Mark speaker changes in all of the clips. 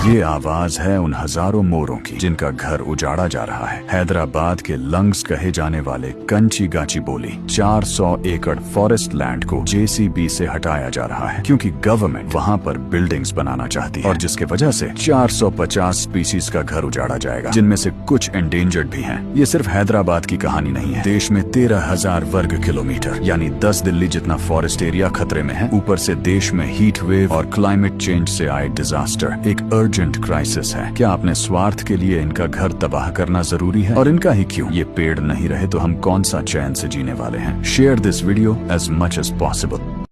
Speaker 1: ये आवाज़ है उन हज़ारों मोरों की, जिनका घर उजाड़ा जा रहा है। हैदराबाद के लंग्स कहे जाने वाले कंची गाची बोली 400 एकड़ फॉरेस्ट लैंड को जेसीबी से हटाया जा रहा है, क्योंकि गवर्नमेंट वहाँ पर बिल्डिंग्स बनाना चाहती है। और जिसके वजह से 450 स्पीसीज का घर उजाड़ा जाएगा, जिनमें से कुछ एंडेंजर्ड भी हैं। ये सिर्फ़ हैदराबाद की कहानी नहीं है। देश में तेरह हज़ार वर्ग किलोमीटर, यानी 10 दिल्ली जितना फॉरेस्ट एरिया खतरे में है, ऊपर से देश में हीट वेव और क्लाइमेट चेंज से आए डिजास्टर एक अर्जेंट क्राइसिस है। क्या अपने स्वार्थ के लिए इनका घर तबाह करना ज़रूरी है? और इनका ही क्यों? ये पेड़ नहीं रहे तो हम कौन सा चैन से जीने वाले हैं? Share this video as much as possible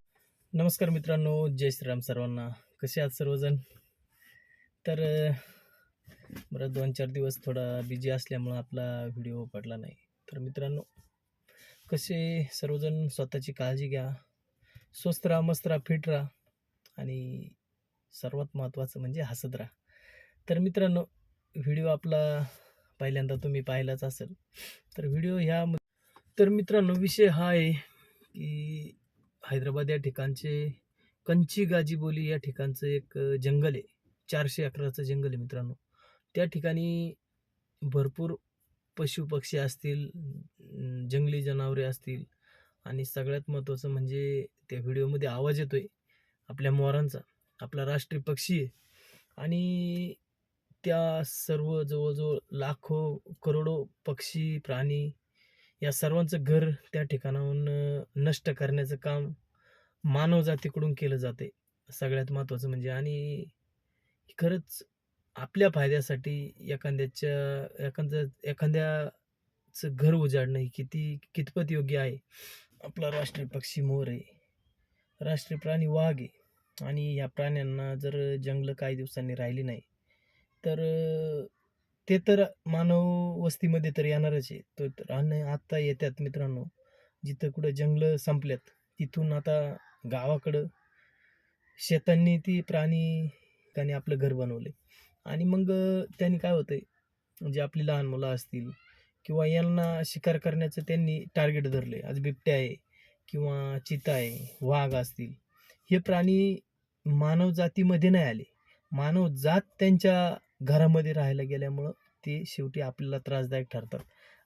Speaker 2: नमस्कार मित्रांनो जय श्रीराम सर्वांना. कसे आहात सर्वजण? तर अ, बरं दोन चार दिवस थोडा बिज़ी असल्यामुळं आपला व्हिडिओ पडला नाही. तर मित्रांनो कसे सर्वजण स्वतःची काळजी घ्या. स्वस्त राहा मस्त राहा फिट राहा. आणि सर्वात महत्त्वाचं म्हणजे हसत राहा. तर मित्रांनो व्हिडिओ आपला पहिल्यांदा तुम्ही पाहिलाच असेल तर व्हिडिओ ह्या तर मित्रांनो विषय हा आहे की हैदराबाद या ठिकाणचे कंची गाजीबोली या ठिकाणचं एक जंगल आहे. चारशे अकराचं जंगल आहे मित्रांनो. त्या ठिकाणी भरपूर पशु पक्षी असतील जंगली जनावरे असतील आणि सगळ्यात महत्त्वाचं म्हणजे त्या व्हिडिओमध्ये आवाज येतो आहे आपल्या मोरांचा. आपला राष्ट्रीय पक्षी आहे. आणि त्या सर्व जवळजवळ लाखो करोडो पक्षी प्राणी या सर्वांचं घर त्या ठिकाणाहून नष्ट करण्याचं काम मानवजातीकडून केलं जाते. सगळ्यात महत्त्वाचं म्हणजे आणि खरंच आपल्या फायद्यासाठी एखाद्याच्या एखाद्या एखाद्याचं घर उजाडणं ही किती कितपत योग्य आहे? आपला राष्ट्रीय पक्षी मोर आहे. राष्ट्रीय प्राणी वाघ आहे. आणि या प्राण्यांना जर जंगलं काही दिवसांनी राहिली नाही तर ते तर मानव वस्तीमध्ये तर येणारच आहे. तो तर आणि आत्ता येतात मित्रांनो जिथं कुठं जंगलं संपल्यात तिथून आता गावाकडं शेतांनी ती प्राणी त्याने आपलं घर बनवले आणि मग त्यांनी काय होतंय जे आपली लहान मुलं असतील किंवा यांना शिकार करण्याचं त्यांनी टार्गेट धरले आज बिबट्या आहे किंवा चिता आहे वाघ असतील हे प्राणी मानव जातीमध्ये नाही आले. मानव जात त्यांच्या घरामध्ये राहायला गेल्यामुळं ते शेवटी आपल्याला त्रासदायक ठरतात.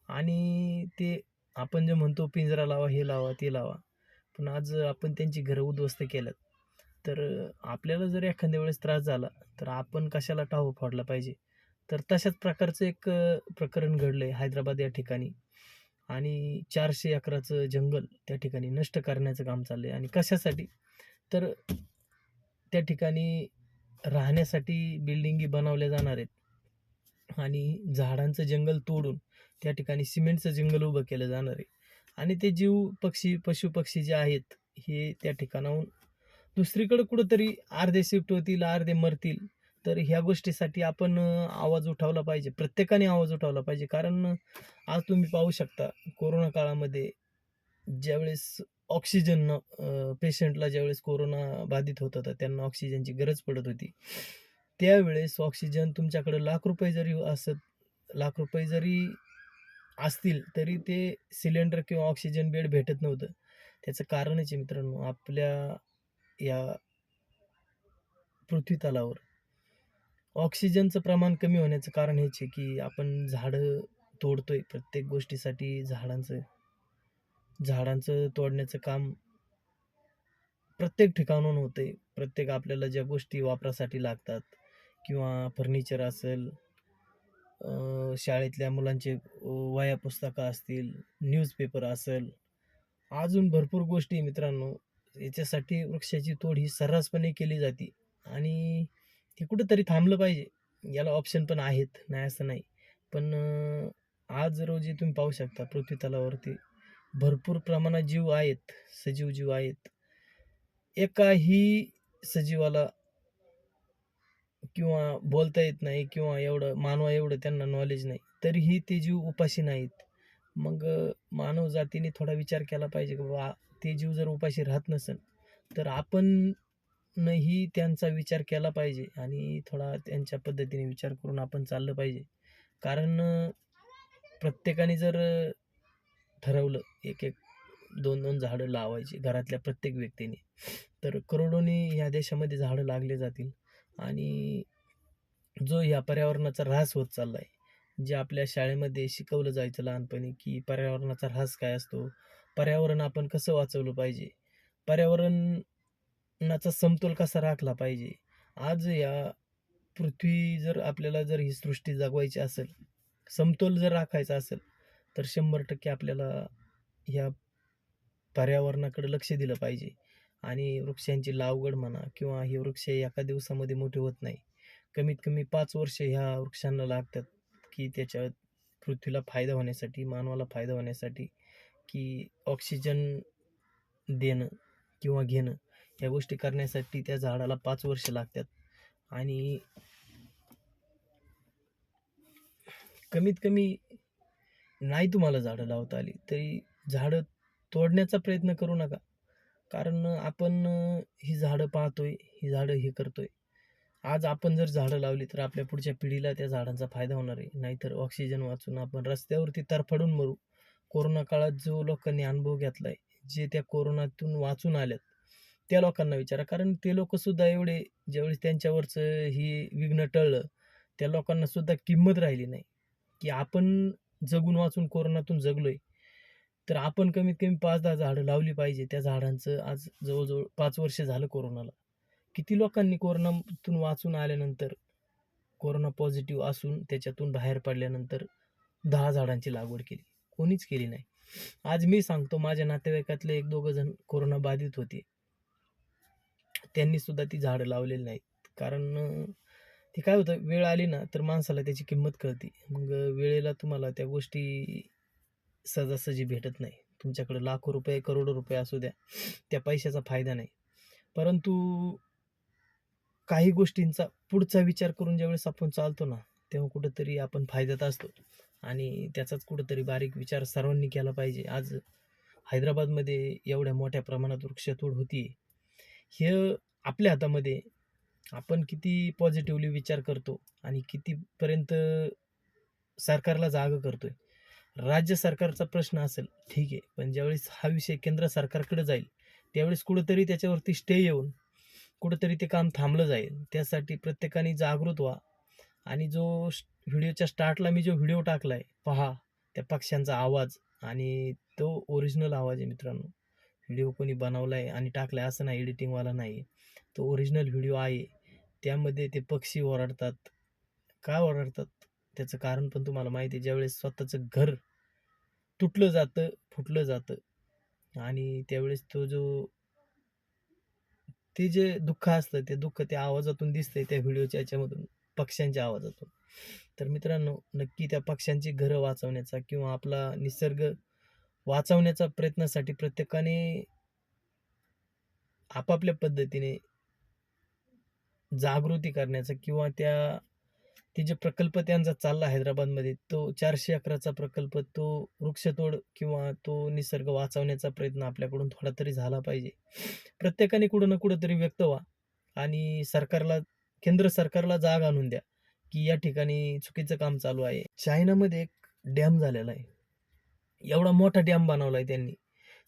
Speaker 2: आणि ते आपण जे म्हणतो पिंजरा लावा हे लावा ते लावा. पण आज आपण त्यांची घरं उद्ध्वस्त केल्यात. तर आपल्याला जर एखाद्या वेळेस त्रास झाला तर आपण कशाला टाहो फोडला पाहिजे? तर तशाच प्रकारचं एक प्रकरण घडलं आहे हैदराबाद या ठिकाणी. आणि चारशे अकराचं जंगल त्या ठिकाणी नष्ट करण्याचं काम चाललं आहे आणि कशासाठी? तर त्या ठिकाणी राहण्यासाठी बिल्डिंगी बनवल्या जाणार आहेत. आणि झाडांचं जंगल तोडून त्या ठिकाणी सिमेंटचं जंगल उभं केलं जाणार आहे. आणि ते जीव पक्षी पशुपक्षी जे आहेत हे त्या ठिकाणाहून दुसरीकडं कुठंतरी अर्धे शिफ्ट होतील अर्धे मरतील. तर ह्या गोष्टीसाठी आपण आवाज उठवला पाहिजे. प्रत्येकाने आवाज उठवला पाहिजे. कारण आज तुम्ही पाहू शकता कोरोना काळामध्ये ज्यावेळेस ऑक्सिजन पेशंटला ज्यावेळेस कोरोना बाधित होत होता त्यांना ऑक्सिजनची गरज पडत होती. त्यावेळेस ऑक्सिजन तुमच्याकडे लाख रुपये जरी असत लाख रुपये जरी असतील तरी ते सिलेंडर किंवा ऑक्सिजन बेड भेटत नव्हतं. त्याचं कारणच आहे मित्रांनो आपल्या या पृथ्वी तलावर. ऑक्सिजनचं प्रमाण कमी होण्याचं कारण हेच आहे की आपण झाडं तोडतोय प्रत्येक गोष्टीसाठी झाडांचं. झाडांचं तोडण्याचं काम प्रत्येक ठिकाणून होते प्रत्येक आपल्याला ज्या गोष्टी वापरासाठी लागतात किंवा फर्निचर असेल शाळेतल्या मुलांचे वया पुस्तकं असतील न्यूजपेपर असेल अजून भरपूर गोष्टी मित्रांनो. याच्यासाठी वृक्षाची तोड ही सर्रासपणे केली जाते आणि ते कुठंतरी थांबलं पाहिजे. याला ऑप्शन पण आहेत नाही असं नाही. पण आज रोजी तुम्ही पाहू शकता पृथ्वी तलावरती भरपूर प्रमाणात जीव आहेत सजीव जीव आहेत. एकाही सजीवाला किंवा बोलता येत नाही किंवा एवढं मानवा एवढं त्यांना नॉलेज नाही तरीही ते जीव उपाशी नाहीत. मग मानव जातीने थोडा विचार केला पाहिजे की बाबा ते जीव जर उपाशी राहत नसेल तर आपण नही त्यांचा विचार केला पाहिजे आणि थोडा त्यांच्या पद्धतीने विचार करून आपण चाललं पाहिजे. कारण प्रत्येकाने जर ठरवलं. एक एक दोन दोन झाडं लावायची घरातल्या प्रत्येक व्यक्तीने. तर करोडोनी ह्या देशामध्ये झाडं लागले जातील. आणि जो ह्या पर्यावरणाचा ऱ्हास होत चालला आहे जे आपल्या शाळेमध्ये शिकवलं जायचं लहानपणी की पर्यावरणाचा ऱ्हास काय असतो? पर्यावरण आपण कसं वाचवलं पाहिजे? पर्यावरणाचा समतोल कसा राखला पाहिजे? आज या पृथ्वी जर आपल्याला जर ही सृष्टी जगवायची असेल समतोल जर राखायचा असेल तर शंभर टक्के आपल्याला ह्या पर्यावरणाकडे लक्ष दिलं पाहिजे. आणि वृक्षांची लावगड म्हणा किंवा हे वृक्ष एका दिवसामध्ये मोठे होत नाही. कमीत कमी पाच वर्ष ह्या वृक्षांना लागतात की त्याच्या पृथ्वीला फायदा होण्यासाठी मानवाला फायदा होण्यासाठी की ऑक्सिजन देणं किंवा घेणं या गोष्टी करण्यासाठी त्या झाडाला पाच वर्ष लागतात. आणि कमीत कमी नाही तुम्हाला झाडं लावता आली तरी झाडं तोडण्याचा प्रयत्न करू नका. कारण आपण ही झाडं पाहतोय ही झाडं हे करतोय. आज आपण जर झाडं लावली तर आपल्या पुढच्या पिढीला त्या झाडांचा फायदा होणार आहे. नाहीतर ऑक्सिजन वाचून आपण रस्त्यावरती तरफडून मरू. कोरोना काळात जो लोकांनी अनुभव घेतलाय जे त्या कोरोनातून वाचून आल्यात त्या लोकांना विचारा. कारण ते लोक सुद्धा एवढे ज्यावेळेस त्यांच्यावरचं ही विघ्न टळलं त्या लोकांना सुद्धा किंमत राहिली नाही. की आपण जगून वाचून कोरोनातून जगलोय. तर आपण कमीत कमी पाच दहा झाडं लावली पाहिजे. त्या झाडांचं आज जवळजवळ पाच वर्ष झालं कोरोनाला. किती लोकांनी कोरोनातून वाचून आल्यानंतर कोरोना पॉझिटिव्ह असून त्याच्यातून बाहेर पडल्यानंतर दहा झाडांची लागवड केली. कोणीच केली नाही. आज मी सांगतो माझ्या नातेवाईकातले एक दोघं जण कोरोना बाधित होते. त्यांनी सुद्धा ती झाडं लावलेली नाहीत. कारण ते काय होतं वेळ आली ना तर माणसाला त्याची किंमत कळते. मग वेळेला तुम्हाला त्या गोष्टी सहजासहजी भेटत नाही. तुमच्याकडे लाखो रुपये करोडो रुपये असू द्या त्या पैशाचा फायदा नाही. परंतु काही गोष्टींचा पुढचा विचार करून ज्यावेळेस आपण चालतो ना तेव्हा कुठंतरी आपण फायद्यात असतो. आणि त्याचाच कुठंतरी बारीक विचार सर्वांनी केला पाहिजे. आज हैदराबादमध्ये एवढ्या मोठ्या प्रमाणात वृक्षतोड होती हे आपल्या हातामध्ये आपण किती पॉझिटिव्हली विचार करतो आणि कितीपर्यंत सरकारला जागं करतोय? राज्य सरकारचा प्रश्न असेल ठीक आहे. पण ज्यावेळेस हा विषय केंद्र सरकारकडे जाईल त्यावेळेस कुठंतरी त्याच्यावरती स्टे येऊन कुठंतरी ते काम थांबलं जाईल. त्यासाठी प्रत्येकाने जागृत व्हा. आणि जो व्हिडिओच्या स्टार्टला मी जो व्हिडिओ टाकला आहे पहा त्या पक्ष्यांचा आवाज आणि तो ओरिजिनल आवाज आहे मित्रांनो. व्हिडिओ कोणी बनवला आहे आणि टाकला आहे असं नाही एडिटिंगवाला नाही. तो ओरिजिनल व्हिडिओ आहे. त्यामध्ये ते पक्षी ओरडतात. का ओरडतात? त्याचं कारण पण तुम्हाला माहिती आहे ज्यावेळेस स्वतःचं घर तुटलं जातं फुटलं जातं आणि त्यावेळेस तो जो ते जे दुःख असतं ते दुःख त्या आवाजातून दिसतंय त्या व्हिडिओच्या याच्यामधून पक्ष्यांच्या आवाजातून. तर मित्रांनो नक्की त्या पक्ष्यांची घरं वाचवण्याचा किंवा आपला निसर्ग वाचवण्याचा प्रयत्नासाठी प्रत्येकाने आपापल्या पद्धतीने जागृती करण्याचा किंवा त्या ते जे प्रकल्प त्यांचा चालला हैदराबादमध्ये तो चारशे अकराचा प्रकल्प तो वृक्षतोड किंवा तो निसर्ग वाचवण्याचा प्रयत्न आपल्याकडून थोडा तरी झाला पाहिजे. प्रत्येकाने कुठं ना कुठं तरी व्यक्त व्हा आणि सरकारला केंद्र सरकारला जाग आणून द्या की या ठिकाणी चुकीचं काम चालू आहे. चायनामध्ये एक डॅम झालेला आहे. एवढा मोठा डॅम बनवला आहे त्यांनी.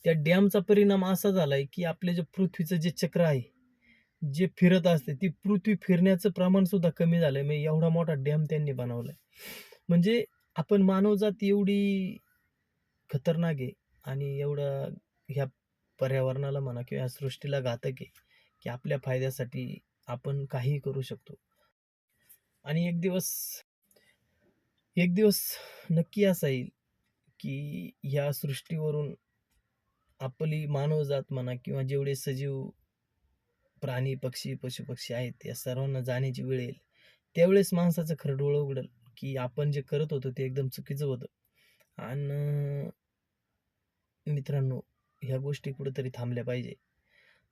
Speaker 2: त्या डॅमचा परिणाम असा झाला आहे की आपले जे पृथ्वीचं जे चक्र आहे जे फिरत असते ती पृथ्वी फिरण्याचं प्रमाण सुद्धा कमी झालंय. म्हणजे एवढा मोठा डॅम त्यांनी बनवलाय. म्हणजे आपण मानवजात एवढी खतरनाक आहे आणि एवढा ह्या पर्यावरणाला म्हणा किंवा ह्या सृष्टीला घातक आहे की आपल्या फायद्यासाठी आपण काहीही करू शकतो. आणि एक दिवस एक दिवस नक्की असा येईल की ह्या सृष्टीवरून आपली मानवजात म्हणा किंवा जेवढे सजीव प्राणी पक्षी पशुपक्षी आहेत या सर्वांना जाण्याची वेळ येईल. त्यावेळेस माणसाचं खरं डोळं उघडल की आपण जे करत होतो ते एकदम चुकीचं होतं. आणि मित्रांनो ह्या गोष्टी कुठेतरी थांबल्या पाहिजे.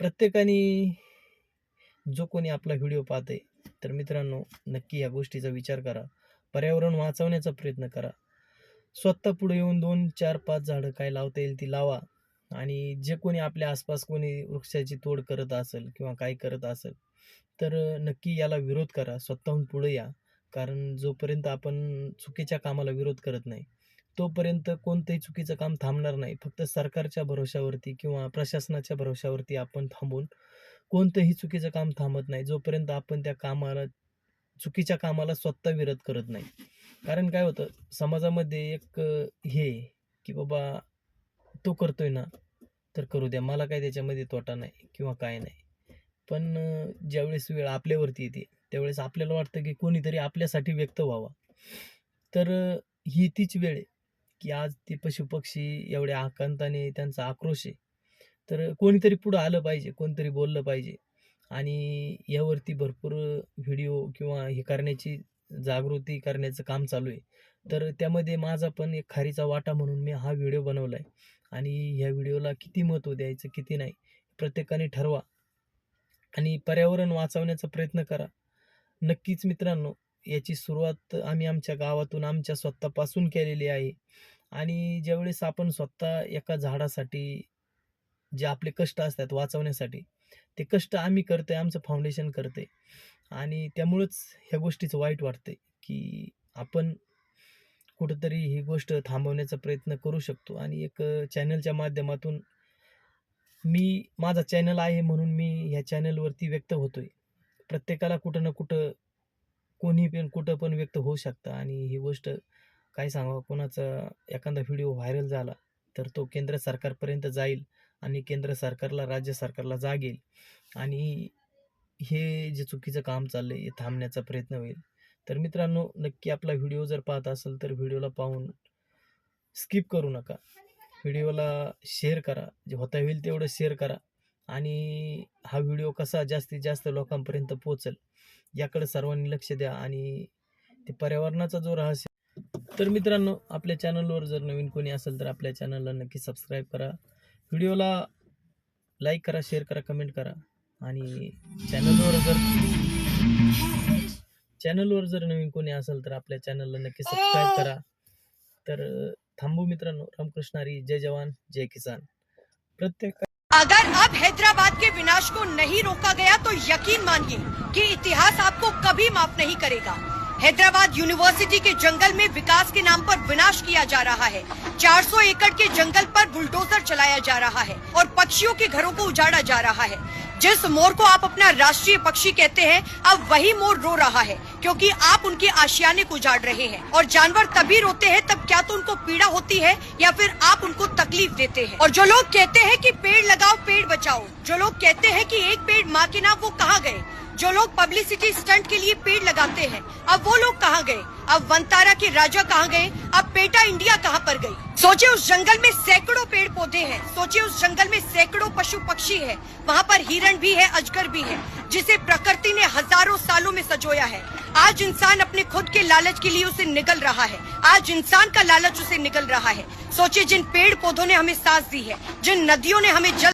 Speaker 2: प्रत्येकाने जो कोणी आपला व्हिडिओ पाहते तर मित्रांनो नक्की या गोष्टीचा विचार करा. पर्यावरण वाचवण्याचा प्रयत्न करा. स्वतः पुढे येऊन दोन चार पाच झाडं काय लावता येईल ती लावा. आणि जे कोणी आपल्या आसपास कोणी वृक्षाची तोड करत असेल किंवा काय करत असेल तर नक्की याला विरोध करा स्वतःहून पुढे या. कारण जोपर्यंत आपण चुकीच्या कामाला विरोध करत नाही तोपर्यंत कोणतंही चुकीचं काम थांबणार नाही. फक्त सरकारच्या भरोशावरती किंवा प्रशासनाच्या भरोशावरती आपण थांबून कोणतंही चुकीचं काम थांबत नाही जोपर्यंत आपण त्या कामाला चुकीच्या कामाला स्वतः विरोध करत नाही. कारण काय होतं समाजामध्ये एक हे की बाबा तो करतोय ना तर करू द्या. मला काय त्याच्यामध्ये तोटा नाही किंवा काय नाही. पण ज्यावेळेस वेळ आपल्यावरती येते त्यावेळेस आपल्याला वाटतं की कोणीतरी आपल्यासाठी व्यक्त व्हावा. तर ही तीच वेळ आहे की आज ते पशुपक्षी एवढ्या आकांताने त्यांचा आक्रोश आहे. तर कोणीतरी पुढं आलं पाहिजे कोणतरी बोललं पाहिजे. आणि यावरती भरपूर व्हिडिओ किंवा हे करण्याची जागृती करण्याचं काम चालू आहे. तर त्यामध्ये माझा पण एक खारीचा वाटा म्हणून मी हा व्हिडिओ बनवला आहे आणि ह्या व्हिडिओला किती महत्त्व द्यायचं किती नाही प्रत्येकाने ठरवा. आणि पर्यावरण वाचवण्याचा प्रयत्न करा. नक्कीच मित्रांनो याची सुरुवात आम्ही आमच्या गावातून आमच्या स्वतःपासून केलेली आहे. आणि ज्यावेळेस आपण स्वतः एका झाडासाठी जे आपले कष्ट असतात वाचवण्यासाठी ते कष्ट आम्ही करतोय आमचं फाउंडेशन करते आणि त्यामुळंच ह्या गोष्टीचं वाईट वाटतंय की आपण कुठंतरी ही गोष्ट थांबवण्याचा प्रयत्न करू शकतो. आणि एक चॅनलच्या माध्यमातून मी माझा चॅनल आहे म्हणून मी ह्या चॅनलवरती व्यक्त होतोय. प्रत्येकाला कुठं ना कुठं कोणी पण कुठं पण व्यक्त होऊ शकतं. आणि ही गोष्ट काय सांगावं कोणाचा एखादा व्हिडिओ व्हायरल झाला तर तो केंद्र सरकारपर्यंत जाईल आणि केंद्र सरकारला राज्य सरकारला जागेल आणि हे जे चुकीचं काम चाललं आहे हे थांबण्याचा प्रयत्न होईल. तर मित्रांनो नक्की आपला व्हिडिओ जर पाहत असेल तर व्हिडिओला पाहून स्किप करू नका. व्हिडिओला शेअर करा. जे होता होईल तेवढं शेअर करा. आणि हा व्हिडिओ कसा जास्तीत जास्त लोकांपर्यंत पोचेल याकडे सर्वांनी लक्ष द्या आणि ते पर्यावरणाचा जो रहस्य तर मित्रांनो आपल्या चॅनलवर जर नवीन कोणी असेल तर आपल्या चॅनलला नक्की सबस्क्राईब करा. व्हिडिओला लाईक करा शेअर करा कमेंट करा. आणि चॅनलवर जर चॅनलवर जर नवीन कोणी असेल तर आपल्या चॅनलला नक्की सबस्क्राईब करा. तर थांबू मित्रांनो. रामकृष्ण हरी जय जवान जय किसान. प्रत्येक
Speaker 3: अगर अब हैदराबाद के विनाश को नहीं रोका गया तो यकीन मानिए कि इतिहास आपको कभी माफ़ नहीं करेगा। हैदराबाद यूनिवर्सिटी के जंगल में विकास के नाम पर विनाश किया जा रहा है। 400 एकड़ के जंगल पर बुलडोजर चलाया जा रहा है और पक्षियों के घरों को उजाड़ा जा रहा है। जिस मोर को आप अपना राष्ट्रीय पक्षी कहते हैं, अब वही मोर रो रहा है, क्योंकि आप उनके आशियाने को उजाड़ रहे हैं। और जानवर तभी रोते हैं तब क्या तो उनको पीड़ा होती है, या फिर आप उनको तकलीफ़ देते हैं? और जो लोग कहते हैं कि पेड़ लगाओ, पेड़ बचाओ, जो लोग कहते हैं कि एक पेड़ माँ के नाम वो कहाँ गए? जो लोग पब्लिसिटी स्टंट के लिए पेड़ लगाते हैं, अब वो लोग कहाँ गए? अब वंतारा के राजा कहाँ गए? अब पेटा इंडिया कहाँ पर गई? सोचे उस जंगल में सैकड़ों पेड़ पौधे हैं। सोचे उस जंगल में सैकड़ों पशु पक्षी है। वहाँ पर हिरण भी है, अजगर भी है, जिसे प्रकृति ने हज़ारों सालों में सजोया है। आज इंसान अपने खुद के लालच के लिए उसे निगल रहा है। आज इंसान का लालच उसे निगल रहा है। सोचे जिन पेड़ पौधों ने हमें सांस दी है, जिन नदियों ने हमें जल